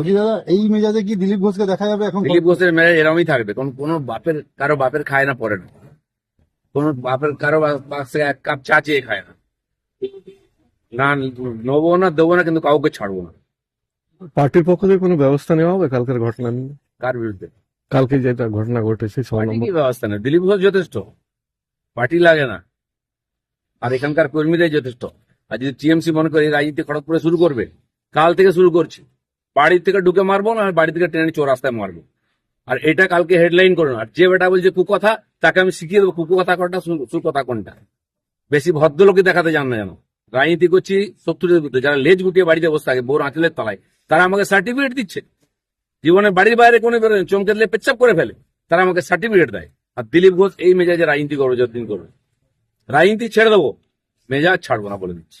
বলছি দাদা এই মেজাজে কি দিলীপ ঘোষকে দেখা যাবে এখন দিলীপ ঘোষের মেজাজ এরমই থাকবে। কোন কোনো বাপের কারও বাপের খায় না পরে না। কোন বাপের কারও এক কাপ চা চেয়ে খায় না। না নেব না দেবো না কিন্তু কাউকে ছাড়বো না। পার্টির পক্ষ থেকে কোনো ব্যবস্থা নেওয়া হবে কালকের ঘটনা নিয়ে? কার বিরুদ্ধে? কালকে যেটা ঘটনা ঘটেছে কি ব্যবস্থা নেই দিলীপ ঘোষ যথেষ্ট। পার্টি লাগে না। আর এখানকার কর্মীরাই যথেষ্ট। আর যদি টিএমসি মনে করে রাজনীতি খড়গপুরে শুরু করবে কাল থেকে শুরু করছি। বাড়ি থেকে ঢুকে মারবো না বাড়ি থেকে ট্রেনে চোর রাস্তায় মারবো। আর এটা কালকে হেডলাইন করুন আর যে বেটা বলছে কুকথা, তাকে আমি শিখিয়ে দেবো কুকথা কোনটা সুকথা কোনটা। বেশি ভদ্রলোকে দেখাতে জান না যেন। রাজনীতি করছি, শত্রুদের বিরুদ্ধে। যারা লেজ গুটিয়ে বাড়িতে বসে থাকে, বোর আঁচলের তলায়, তারা আমাকে সার্টিফিকেট দিচ্ছে। জীবনে বাড়ির বাইরে কোনো বেরোয় চমকে দিলে পেচ্ছাপ করে ফেলে। তারা আমাকে সার্টিফিকেট দেয়। আর দিলীপ ঘোষ এই মেজাজে রাজনীতি করবে, যতদিন করবে। রাজনীতি ছেড়ে দেবো, মেজাজ ছাড়বো না বলে দিচ্ছি।